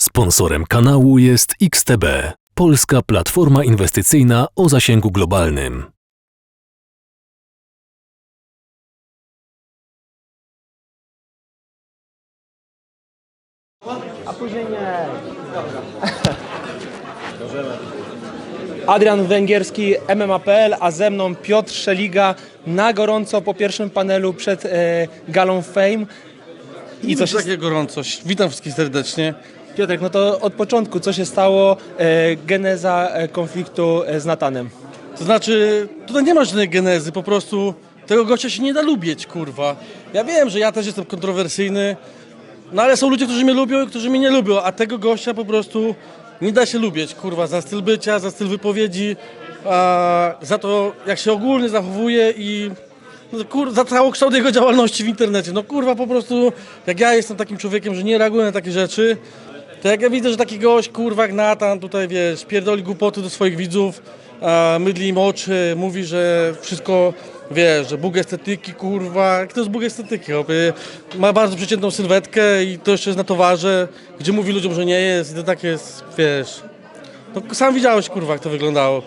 Sponsorem kanału jest XTB, polska platforma inwestycyjna o zasięgu globalnym. A później nie. Adrian Węgierski, MMA.pl, a ze mną Piotr Szeliga na gorąco po pierwszym panelu przed e, galą Fame. I co Coś się... takiego gorąco. Witam wszystkich serdecznie. Piotrek, no to od początku, co się stało, e, geneza e, konfliktu e, z Natanem? To znaczy, tutaj nie ma żadnej genezy, po prostu tego gościa się nie da lubić, kurwa. Ja wiem, że ja też jestem kontrowersyjny, no ale są ludzie, którzy mnie lubią i którzy mnie nie lubią, a tego gościa po prostu nie da się lubić, kurwa, za styl bycia, za styl wypowiedzi, a, za to, jak się ogólnie zachowuje i no, kur, za całokształt jego działalności w internecie. No kurwa, po prostu, jak ja jestem takim człowiekiem, że nie reaguję na takie rzeczy, to jak ja widzę, że taki gość, kurwa, jak Natan tutaj, wiesz, pierdoli głupoty do swoich widzów, mydli im oczy, mówi, że wszystko, wiesz, że Bóg estetyki, kurwa, jak to jest Bóg estetyki? Ma bardzo przeciętną sylwetkę i to jeszcze jest na towarze, gdzie mówi ludziom, że nie jest i to takie jest, wiesz, no sam widziałeś, kurwa, jak to wyglądało.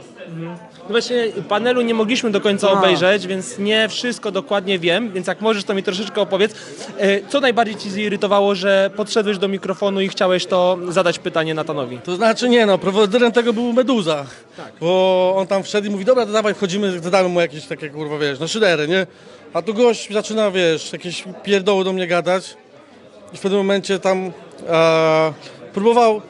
No właśnie panelu nie mogliśmy do końca obejrzeć, więc nie wszystko dokładnie wiem, więc jak możesz to mi troszeczkę opowiedz. E, Co najbardziej Ci zirytowało, że podszedłeś do mikrofonu i chciałeś to zadać pytanie Natanowi? To znaczy nie no, prowodyrem tego był Meduza. Bo on tam wszedł i mówi, dobra, to dawaj wchodzimy, zadamy mu jakieś takie kurwa, wiesz, no szydery, nie? A tu gość zaczyna, wiesz, jakieś pierdoły do mnie gadać. I w pewnym momencie tam e, próbował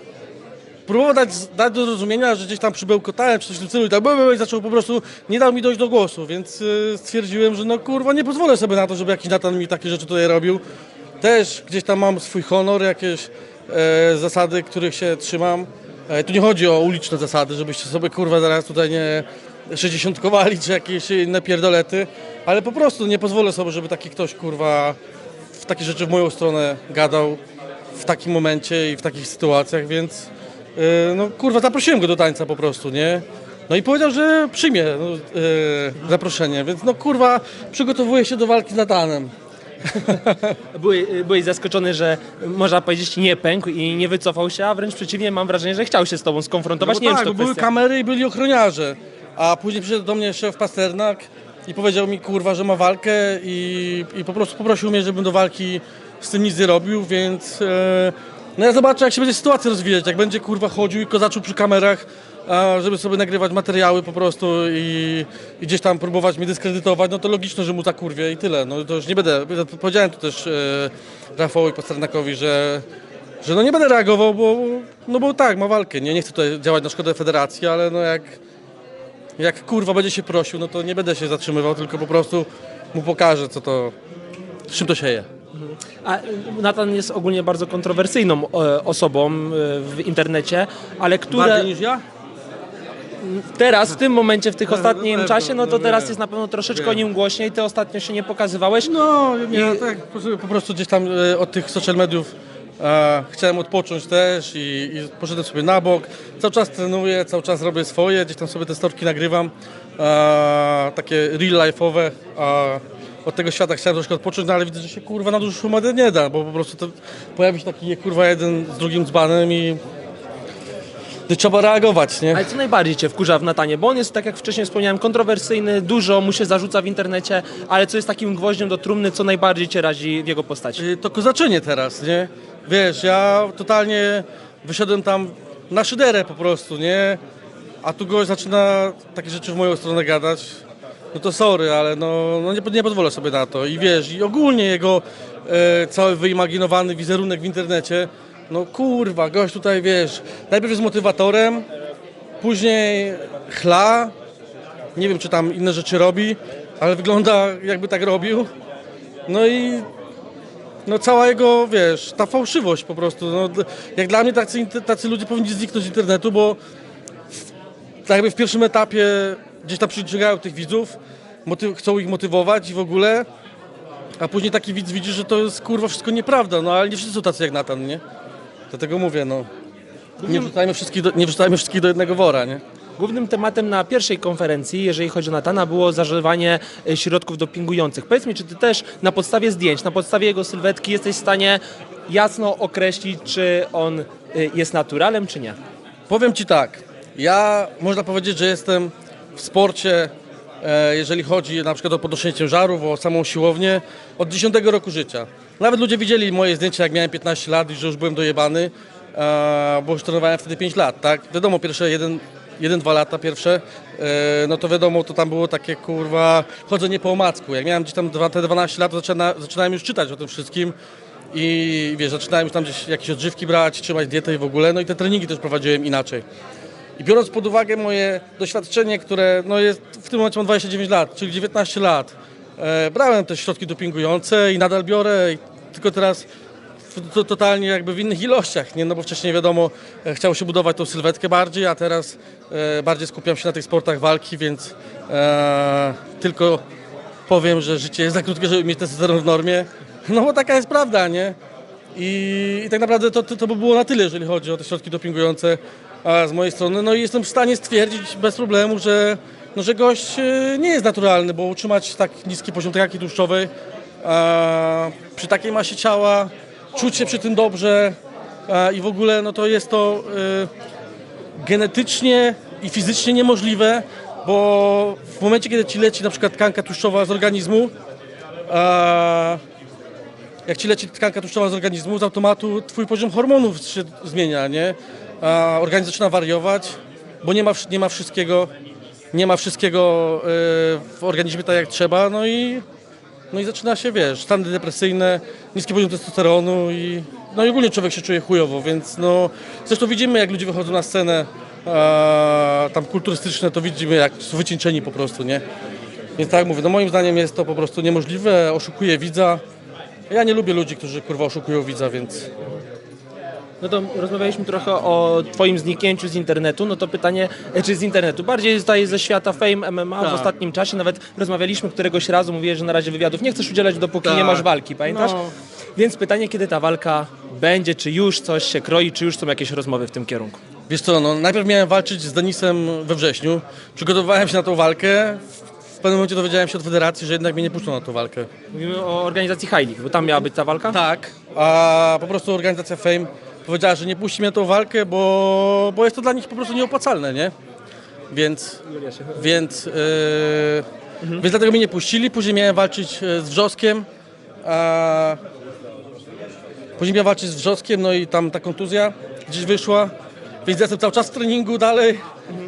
próbował dać, dać do zrozumienia, że gdzieś tam przybełkotałem czy coś w tym i tak były, i zaczął po prostu, nie dał mi dojść do głosu, więc y, stwierdziłem, że no kurwa nie pozwolę sobie na to, żeby jakiś Natan mi takie rzeczy tutaj robił. Też gdzieś tam mam swój honor, jakieś e, zasady, których się trzymam. E, tu nie chodzi o uliczne zasady, żebyście sobie kurwa zaraz tutaj nie sześćdziesiątkowali czy jakieś inne pierdolety, ale po prostu nie pozwolę sobie, żeby taki ktoś kurwa w takie rzeczy w moją stronę gadał w takim momencie i w takich sytuacjach, więc no kurwa zaprosiłem go do tańca po prostu, nie? No i powiedział, że przyjmie no, yy, zaproszenie, więc no kurwa przygotowuje się do walki z Natanem. Byłeś, byłeś zaskoczony, że można powiedzieć nie pękł i nie wycofał się, a wręcz przeciwnie mam wrażenie, że chciał się z Tobą skonfrontować. No nie bo wiem, tak, czy to były kwestia... kamery i byli ochroniarze, a później przyszedł do mnie szef Pasternak i powiedział mi kurwa, że ma walkę i, i po prostu poprosił mnie, żebym do walki z tym nic nie robił, więc e, no ja zobaczę jak się będzie sytuacja rozwijać, jak będzie kurwa chodził i kozaczył przy kamerach, żeby sobie nagrywać materiały po prostu i, i gdzieś tam próbować mnie dyskredytować, no to logiczne, że mu zakurwie i tyle. No to już nie będę, powiedziałem to też e, Rafałowi Pasternakowi, że że no nie będę reagował, bo, no bo tak, ma walkę, nie, nie chcę tutaj działać na szkodę federacji, ale no jak, jak kurwa będzie się prosił, no to nie będę się zatrzymywał, tylko po prostu mu pokażę, co to, z czym to się je. A Natan jest ogólnie bardzo kontrowersyjną e, osobą e, w internecie, ale które Bardziej niż ja? teraz, w tym momencie, w tych ostatnim pewno, czasie, no to no teraz jest na pewno troszeczkę o nim głośniej. Ty ostatnio się nie pokazywałeś. No, nie, I- no tak, po prostu- po prostu gdzieś tam e, od tych social mediów e, chciałem odpocząć też i, i poszedłem sobie na bok. Cały czas trenuję, cały czas robię swoje, gdzieś tam sobie te storki nagrywam, e, takie real life'owe. E, od tego świata chciałem troszkę odpocząć, no ale widzę, że się kurwa na dużo szumadę nie da, bo po prostu to pojawi się taki kurwa jeden z drugim dzbanem i i trzeba reagować, nie? Ale co najbardziej Cię wkurza w Natanie? Bo on jest, tak jak wcześniej wspomniałem, kontrowersyjny, dużo mu się zarzuca w internecie, ale co jest takim gwoździem do trumny, co najbardziej Cię razi w jego postaci? Y, to kozaczenie teraz, nie? Wiesz, ja totalnie wyszedłem tam na szyderę po prostu, nie? A tu gość zaczyna takie rzeczy w moją stronę gadać. No to sorry, ale no, no nie, nie pozwolę sobie na to. I wiesz, i ogólnie jego e, cały wyimaginowany wizerunek w internecie, no kurwa, gość tutaj, wiesz, najpierw jest motywatorem, później chla, nie wiem, czy tam inne rzeczy robi, ale wygląda jakby tak robił. No i no cała jego, wiesz, ta fałszywość po prostu. No, jak dla mnie tacy, tacy ludzie powinni zniknąć z internetu, bo w, tak jakby w pierwszym etapie gdzieś tam przyciągają tych widzów, motyw- chcą ich motywować i w ogóle, a później taki widz widzi, że to jest kurwa wszystko nieprawda, no ale nie wszyscy są tacy jak Natan, nie? Dlatego mówię, no. Nie wrzucajmy wszystkich do, nie wrzucajmy wszystkich do jednego wora, nie? Głównym tematem na pierwszej konferencji, jeżeli chodzi o Natana, było zażywanie e, środków dopingujących. Powiedz mi, czy Ty też na podstawie zdjęć, na podstawie jego sylwetki jesteś w stanie jasno określić, czy on y, jest naturalem, czy nie. Powiem Ci tak, ja można powiedzieć, że jestem w sporcie, e, jeżeli chodzi na przykład o podnoszenie ciężarów, o samą siłownię, od 10 roku życia. Nawet ludzie widzieli moje zdjęcia, jak miałem 15 lat i że już byłem dojebany, e, bo już trenowałem wtedy 5 lat, tak? Wiadomo, pierwsze 1 1-2 lata pierwsze, e, no to wiadomo, to tam było takie kurwa chodzenie po omacku. Jak miałem gdzieś tam te 12 lat, zaczyna, zaczynałem już czytać o tym wszystkim i wiesz, zaczynałem już tam gdzieś jakieś odżywki brać, trzymać dietę i w ogóle, no i te treningi też prowadziłem inaczej. I biorąc pod uwagę moje doświadczenie, które no jest, w tym momencie mam 29 lat, czyli 19 lat, e, brałem te środki dopingujące i nadal biorę, i tylko teraz w, to, totalnie jakby w innych ilościach, nie? no bo wcześniej wiadomo, e, chciało się budować tą sylwetkę bardziej, a teraz e, bardziej skupiam się na tych sportach walki, więc e, tylko powiem, że życie jest za krótkie, żeby mieć testosteron w normie, no bo taka jest prawda, nie? I, i tak naprawdę to, to, to by było na tyle, jeżeli chodzi o te środki dopingujące z mojej strony. No jestem w stanie stwierdzić bez problemu, że, no, że gość e, nie jest naturalny, bo utrzymać tak niski poziom tkanki tłuszczowej przy takiej masie ciała, czuć się przy tym dobrze i w ogóle no to jest to e, genetycznie i fizycznie niemożliwe, bo w momencie, kiedy ci leci na przykład tkanka tłuszczowa z organizmu, jak ci leci tkanka tłuszczowa z organizmu, z automatu twój poziom hormonów się zmienia, nie? A organizm zaczyna wariować, bo nie ma, nie ma wszystkiego, nie ma wszystkiego e, w organizmie tak jak trzeba, no i, no i zaczyna się, wiesz, stany depresyjne, niski poziom testosteronu i no i ogólnie człowiek się czuje chujowo, więc no zresztą widzimy jak ludzie wychodzą na scenę a, tam kulturystyczne, to widzimy jak są wycieńczeni po prostu, nie? Więc tak mówię, no moim zdaniem jest to po prostu niemożliwe, oszukuje widza. Ja nie lubię ludzi, którzy kurwa oszukują widza, więc No to rozmawialiśmy trochę o twoim zniknięciu z internetu, no to pytanie, e, czy z internetu, bardziej tutaj ze świata Fame MMA w Tak. ostatnim czasie, nawet rozmawialiśmy któregoś razu, mówiłeś, że na razie wywiadów nie chcesz udzielać, dopóki Tak. nie masz walki, pamiętasz? No. Więc pytanie, kiedy ta walka będzie, czy już coś się kroi, czy już są jakieś rozmowy w tym kierunku? wiesz co, no najpierw miałem walczyć z Denisem we wrześniu. Przygotowywałem się na tą walkę. W pewnym momencie dowiedziałem się od federacji, że jednak mnie nie puszczą na tą walkę. Mówimy o organizacji League, bo tam miała być ta walka? Tak. A po prostu organizacja Fame powiedziała, że nie puści mnie na tą walkę, bo, bo jest to dla nich po prostu nieopłacalne, nie? Więc, więc, yy, więc dlatego mnie nie puścili. Później miałem walczyć e, z Wrzoskiem. A później miałem walczyć z Wrzoskiem, no i tam ta kontuzja gdzieś wyszła. Więc jestem cały czas w treningu dalej.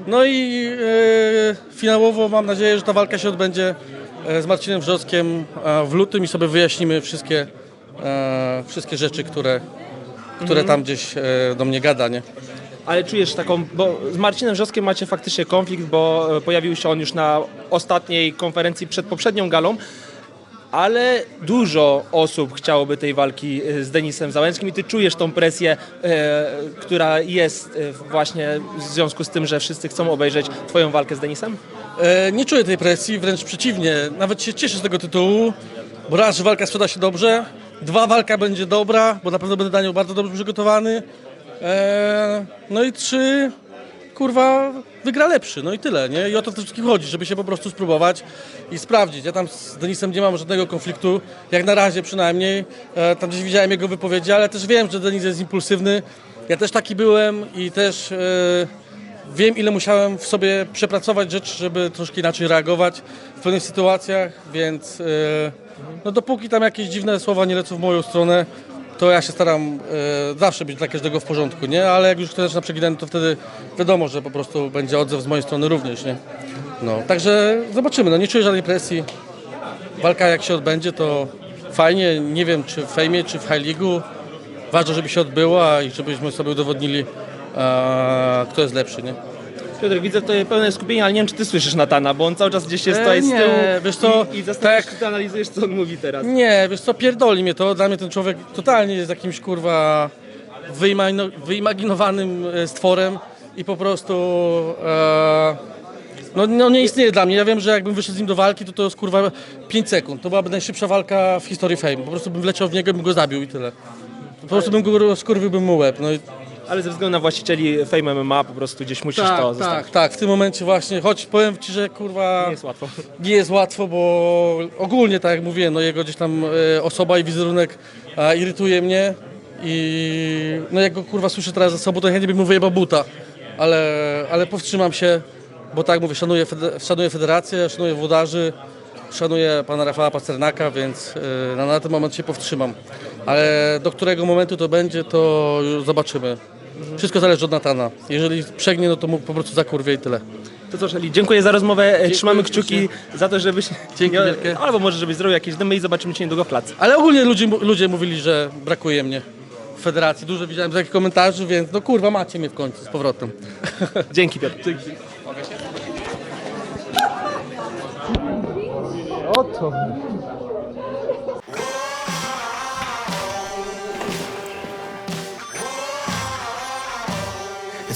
No i e, finałowo mam nadzieję, że ta walka się odbędzie z Marcinem Wrzoskiem w lutym i sobie wyjaśnimy wszystkie, wszystkie rzeczy, które, które tam gdzieś e, do mnie gada, nie? Ale czujesz taką, bo z Marcinem Wrzoskiem macie faktycznie konflikt, bo e, pojawił się on już na ostatniej konferencji przed poprzednią galą, ale dużo osób chciałoby tej walki e, z Denisem Załęckim i ty czujesz tą presję, e, która jest właśnie w związku z tym, że wszyscy chcą obejrzeć twoją walkę z Denisem? E, Nie czuję tej presji, wręcz przeciwnie. Nawet się cieszę z tego tytułu, bo raz, że walka sprzeda się dobrze, dwa, walka będzie dobra, bo na pewno będę na nią bardzo dobrze przygotowany. E, No i trzy, kurwa, wygra lepszy, no i tyle, nie? I o to wszystkim chodzi, żeby się po prostu spróbować i sprawdzić. Ja tam z Denisem nie mam żadnego konfliktu, jak na razie przynajmniej. E, Tam gdzieś widziałem jego wypowiedzi, ale też wiem, że Denis jest impulsywny. Ja też taki byłem i też... e, Wiem, ile musiałem w sobie przepracować rzeczy, żeby troszkę inaczej reagować w pewnych sytuacjach, więc e, no dopóki tam jakieś dziwne słowa nie lecą w moją stronę, to ja się staram e, zawsze być dla każdego w porządku, nie? Ale jak już ktoś zaczyna przeginać, to wtedy wiadomo, że po prostu będzie odzew z mojej strony również, nie? No, także zobaczymy, no nie czuję żadnej presji. Walka jak się odbędzie, to fajnie, nie wiem czy w fejmie, czy w High League'u. Ważne, żeby się odbyła i żebyśmy sobie udowodnili, kto jest lepszy, nie? Piotr, widzę tutaj pełne skupienie, ale nie wiem, czy ty słyszysz Natana, bo on cały czas gdzieś jest E, tutaj z nie, tyłu wiesz co, i, i zastanawiasz tak. się, analizujesz, co on mówi teraz. Nie, wiesz co, pierdoli mnie to. Dla mnie ten człowiek totalnie jest jakimś kurwa wyimagino, wyimaginowanym e, stworem i po prostu e, no, no nie istnieje dla mnie. Ja wiem, że jakbym wyszedł z nim do walki, to to jest kurwa 5 sekund. To byłaby najszybsza walka w historii Fame. Po prostu bym wleciał w niego i bym go zabił i tyle. Po prostu bym go skurwiłbym mu łeb. No i Ale ze względu na właścicieli Fame MMA po prostu gdzieś musisz to zostawić. tak, tak, w tym momencie właśnie, choć powiem Ci, że kurwa Nie jest łatwo. nie jest łatwo, bo ogólnie, tak jak mówiłem, no jego gdzieś tam e, osoba i wizerunek e, irytuje mnie i no jak go kurwa słyszę teraz za sobą, to chętnie bym mu wyjebał buta, ale, ale powstrzymam się, bo tak mówię, szanuję, fede- szanuję federację, szanuję włodarzy, szanuję pana Rafała Pacernaka, więc yy, na, na ten moment się powstrzymam. Ale do którego momentu to będzie, to zobaczymy. Wszystko zależy od Natana. Jeżeli przegnie, no to mu po prostu zakurwie i tyle. To co, Szeli, dziękuję za rozmowę, e, trzymamy kciuki za to, żebyś... Dzięki wielkie. Albo może, żebyś zrobił jakieś dymy i zobaczymy cię niedługo w placu. Ale ogólnie ludzie, ludzie mówili, że brakuje mnie w federacji. Dużo widziałem takich komentarzy, więc no kurwa macie mnie w końcu z powrotem. Dzięki Piotr. It's good